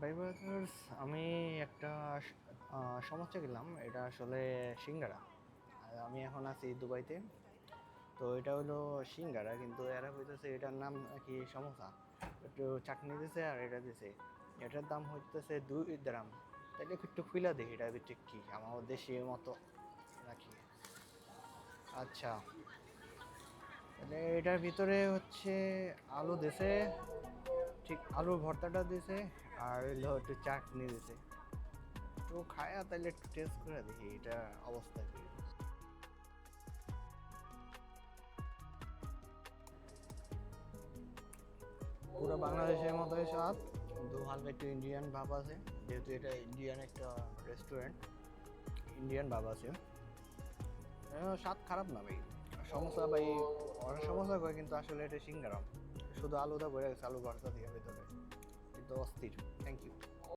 ভাই ব্রাদার্স আমি একটা সমস্যা গেলাম। এটা আসলে সিঙ্গারা। আমি এখন আছি দুবাইতে। তো এটা হলো সিঙ্গারা, কিন্তু এরা হইতেছে এটার নাম কি সমোসা। একটু চাটনি দিছে আর এটা দিছে। এটার দাম হইতেছে দুই গ্রাম। তাইলে একটু খুইলা দেখি এটা ভিতরে কি আমার দেশের মতো নাকি। আচ্ছা। তাহলে এটার ভিতরে হচ্ছে আলু দিছে। ঠিক আলুর ভর্তাটা দিছে আর হলো একটু চাটনি দিছে। তো খায়া তাহলে একটু টেস্ট করে দেখি এটা অবস্থা কি। পুরো বাংলাদেশের মতোই স্বাদ, কিন্তু হালকা একটু ইন্ডিয়ান ভাব আছে, যেহেতু এটা ইন্ডিয়ান একটা রেস্টুরেন্ট ইন্ডিয়ান ভাব আছে। স্বাদ খারাপ না ভাই সমস্যা ভাই ওরা সমস্যা করে কিন্তু আসলে এটা সিঙ্গারাম। শুধু আলুটা ভরে গেছে আলু ভর্তা দিয়ে ভেতরে কিন্তু অস্থির। Thank you